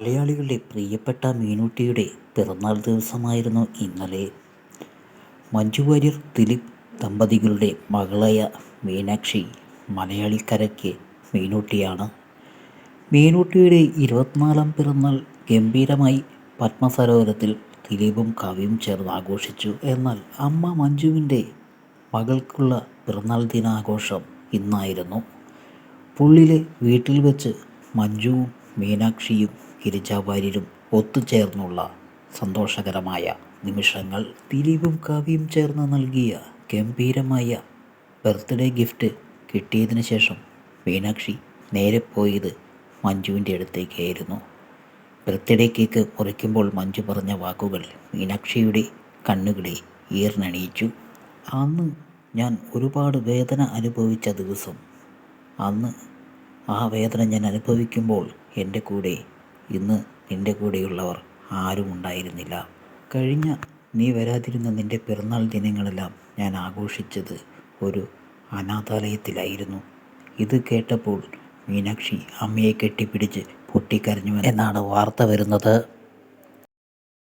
മലയാളികളുടെ പ്രിയപ്പെട്ട മീനുട്ടിയുടെ പിറന്നാൾ ദിവസമായിരുന്നു ഇന്നലെ. മഞ്ജു വാര്യർ ദിലീപ് ദമ്പതികളുടെ മകളായ മീനാക്ഷി മലയാളിക്കരയ്ക്ക് മീനൂട്ടിയാണ്. മീനൂട്ടിയുടെ ഇരുപത്തിനാലാം പിറന്നാൾ ഗംഭീരമായി പത്മസരോവരത്തിൽ ദിലീപും കാവ്യവും ചേർന്ന് ആഘോഷിച്ചു. എന്നാൽ അമ്മ മഞ്ജുവിന്റെ മകൾക്കുള്ള പിറന്നാൾ ദിനാഘോഷം ഇന്നായിരുന്നു. പുള്ളിലെ വീട്ടിൽ വെച്ച് മഞ്ജുവും മീനാക്ഷിയും ഗിരിജ വാര്യരും ഒത്തുചേർന്നുള്ള സന്തോഷകരമായ നിമിഷങ്ങൾ ദിലീപും കാവ്യയും ചേർന്ന് നൽകിയ ഗംഭീരമായ ബർത്ത്ഡേ ഗിഫ്റ്റ് കിട്ടിയതിന് ശേഷം മീനാക്ഷി നേരെ പോയത് മഞ്ജുവിന്റെ അടുത്തേക്കായിരുന്നു. ബർത്ത്ഡേ കേക്ക് മുറിക്കുമ്പോൾ മഞ്ജു പറഞ്ഞ വാക്കുകൾ മീനാക്ഷിയുടെ കണ്ണുകളെ ഈർന്നണിയിച്ചു. അന്ന് ഞാൻ ഒരുപാട് വേദന അനുഭവിച്ച ദിവസം. അന്ന് ആ വേദന ഞാൻ അനുഭവിക്കുമ്പോൾ എന്റെ കൂടെ ഇന്ന് നിന്റെ കൂടെയുള്ളവർ ആരും ഉണ്ടായിരുന്നില്ല. കഴിഞ്ഞ നീ വരാതിരുന്ന നിന്റെ പിറന്നാൾ ദിനങ്ങളെല്ലാം ഞാൻ ആഘോഷിച്ചത് ഒരു അനാഥാലയത്തിലായിരുന്നു. ഇത് കേട്ടപ്പോൾ മീനാക്ഷി അമ്മയെ കെട്ടിപ്പിടിച്ച് പൊട്ടിക്കരഞ്ഞു എന്നാണ് വാർത്ത വരുന്നത്.